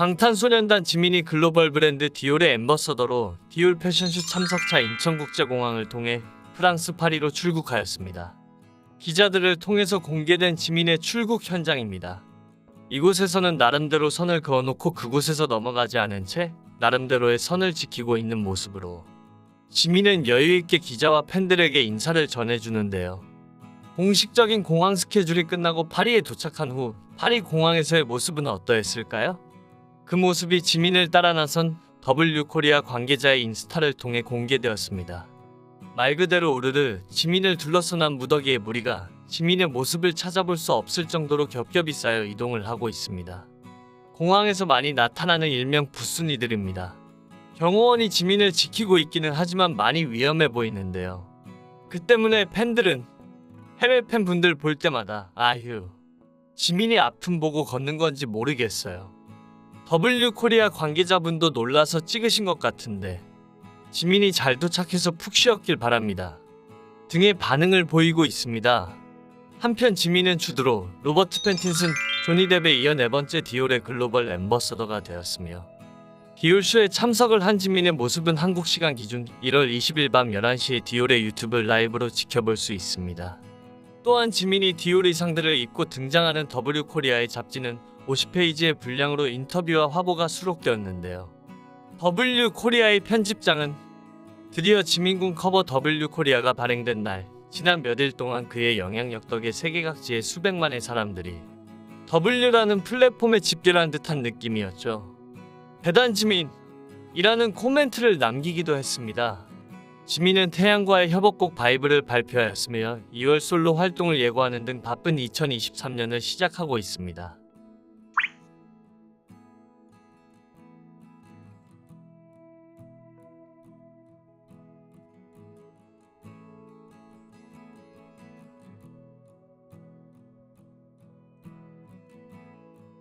방탄소년단 지민이 글로벌 브랜드 디올의 엠버서더로 디올 패션쇼 참석차 인천국제공항을 통해 프랑스 파리로 출국하였습니다. 기자들을 통해서 공개된 지민의 출국 현장입니다. 이곳에서는 나름대로 선을 그어놓고 그곳에서 넘어가지 않은 채 나름대로의 선을 지키고 있는 모습으로 지민은 여유있게 기자와 팬들에게 인사를 전해주는데요. 공식적인 공항 스케줄이 끝나고 파리에 도착한 후 파리 공항에서의 모습은 어떠했을까요? 그 모습이 지민을 따라 나선 W 코리아 관계자의 인스타를 통해 공개되었습니다. 말 그대로 우르르 지민을 둘러싼 무더기의 무리가 지민의 모습을 찾아볼 수 없을 정도로 겹겹이 쌓여 이동을 하고 있습니다. 공항에서 많이 나타나는 일명 부순이들입니다. 경호원이 지민을 지키고 있기는 하지만 많이 위험해 보이는데요. 그 때문에 팬들은 해외 팬분들 볼 때마다 아휴 지민이 아픔 보고 걷는 건지 모르겠어요. W 코리아 관계자분도 놀라서 찍으신 것 같은데 지민이 잘 도착해서 푹 쉬었길 바랍니다. 등의 반응을 보이고 있습니다. 한편 지민은 주드로 로버트 팬틴슨 조니 뎁에 이어 네 번째 디올의 글로벌 엠버서더가 되었으며 디올쇼에 참석을 한 지민의 모습은 한국 시간 기준 1월 20일 밤 11시에 디올의 유튜브 라이브로 지켜볼 수 있습니다. 또한 지민이 디올 의상들을 입고 등장하는 W 코리아의 잡지는 50페이지의 분량으로 인터뷰와 화보가 수록되었는데요. W 코리아의 편집장은 드디어 지민군 커버 W 코리아가 발행된 날 지난 몇 일 동안 그의 영향력 덕에 세계 각지의 수백만의 사람들이 W라는 플랫폼에 집결한 듯한 느낌이었죠. 대단 지민이라는 코멘트를 남기기도 했습니다. 지민은 태양과의 협업곡 바이브를 발표하였으며 2월 솔로 활동을 예고하는 등 바쁜 2023년을 시작하고 있습니다.